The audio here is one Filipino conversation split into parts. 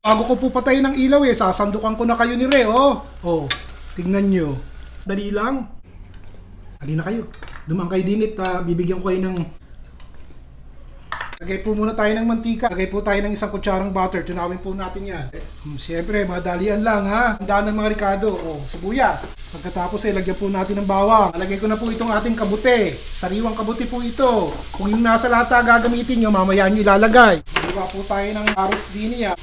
Bago ko po patayin ng ilaw eh, sasandukan ko na kayo ni Re, oh. Oh, tignan nyo. Dali lang. Dali na kayo. Dumang kayo din at ah, bibigyan ko kayo ng... Lagay po muna tayo ng mantika. Lagay po tayo ng isang kutsarang butter. Tunawin po natin yan. Hmm, Siyempre, madalian lang ha. Tandaan ng mga Ricardo. Oh, sibuyas. Pagkatapos eh, lagyan po natin ng bawang. Lagay ko na po itong ating kabute. Sariwang kabute po ito. Kung yung nasa lata gagamitin nyo, mamaya nyo ilalagay. Diba po tayo ng carrots din niya.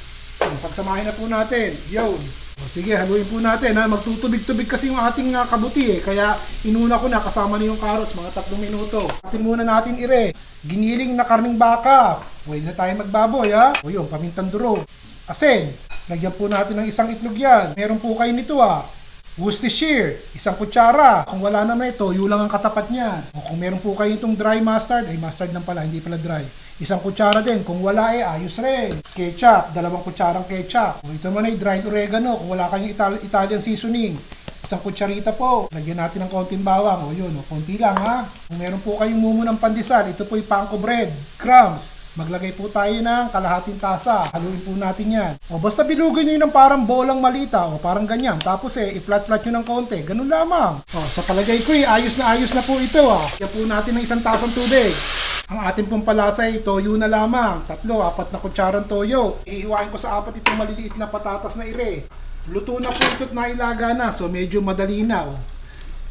Pagsamahin na po natin. Yun. Sige, haluin po natin. Ha? Magtutubig-tubig kasi yung ating uh, kabuti eh. Kaya inuna ko na kasama na yung carrots, mga tatlong minuto. Atin muna natin ire. Giniling na karning baka. Pwede na tayo magbaboy ha. O yun, pamintang duro. Asin. Lagyan po natin ng isang itlog yan. Meron po kayo nito ha. Worcestershire, isang kutsara. Kung wala naman ito, yun lang ang katapat niya. O kung meron po kayo itong dry mustard, ay mustard lang pala, hindi pala dry. Isang kutsara din. Kung wala eh, ayos rin. Ketchup, dalawang kutsarang ketchup. Kung ito naman ay dried oregano, kung wala kayong Ital- Italian seasoning. Isang kutsarita po. Lagyan natin ng konting bawang. O yun, o, konti lang ha. Kung meron po kayong mumo ng pandesal, ito po yung panko bread. Crumbs. Maglagay po tayo ng kalahating tasa. Haluin po natin yan. O basta bilugin nyo yun ng parang bolang malita o parang ganyan. Tapos eh, i-flat-flat nyo ng konti. Ganun lamang. O sa palagay ko eh, ayos na ayos na po ito ah. Kaya po natin ng isang tasang tubig. Ang ating pong palasa ay toyo na lamang. Tatlo, apat na kutsarang toyo. Iiwain ko sa apat itong maliliit na patatas na ire. Luto na po ito't nailaga na. So medyo madali na. Oh.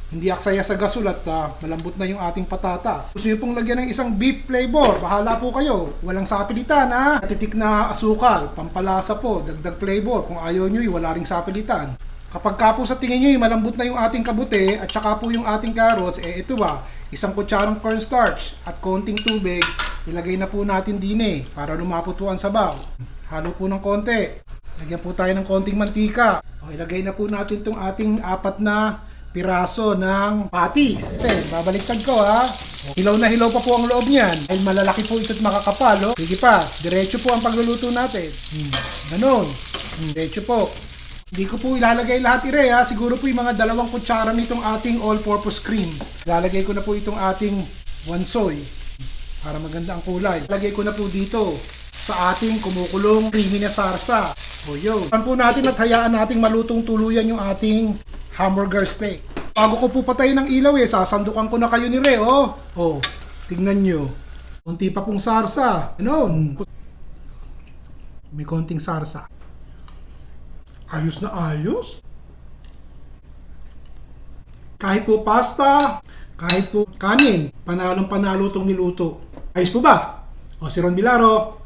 Hindi aksaya sa gasol at ah, malambot na yung ating patatas. Gusto nyo pong lagyan ng isang beef flavor, bahala po kayo. Walang sapilitan ha. Titik na asukal, pampalasa po, dagdag flavor. Kung ayaw nyo, wala ring sapilitan. Kapag ka po sa tingin nyo, malambot na yung ating kabute at saka po yung ating carrots, eh ito ba, isang kutsarang cornstarch at konting tubig, ilagay na po natin din eh, para lumapot po ang sabaw. Halo po ng konti. Lagyan po tayo ng konting mantika. O, ilagay na po natin itong ating apat na piraso ng patis. Ate, babaliktad ko ha. Hilaw na hilaw pa po ang loob niyan. Dahil malalaki po ito't makakapal. Oh. Sige pa, diretso po ang pagluluto natin. Hmm, ganun. Hmm, diretso po. Hindi ko po ilalagay lahat ire ha. Siguro po yung mga dalawang kutsara nitong ating all-purpose cream. Ilalagay ko na po itong ating wansoy para maganda ang kulay. Lagay ko na po dito sa ating kumukulong creamy na sarsa. O yun. Pan po natin at hayaan nating malutong tuluyan yung ating hamburger steak. Bago ko po patayin ng ilaw eh, sasandukan ko na kayo ni Re, oh. Oh, tignan nyo. Kunti pa pong sarsa. Ano? May konting sarsa. Ayos na ayos. Kahit po pasta, kahit po kanin, panalong panalo itong niluto. Ayos po ba? O si Ron Bilaro,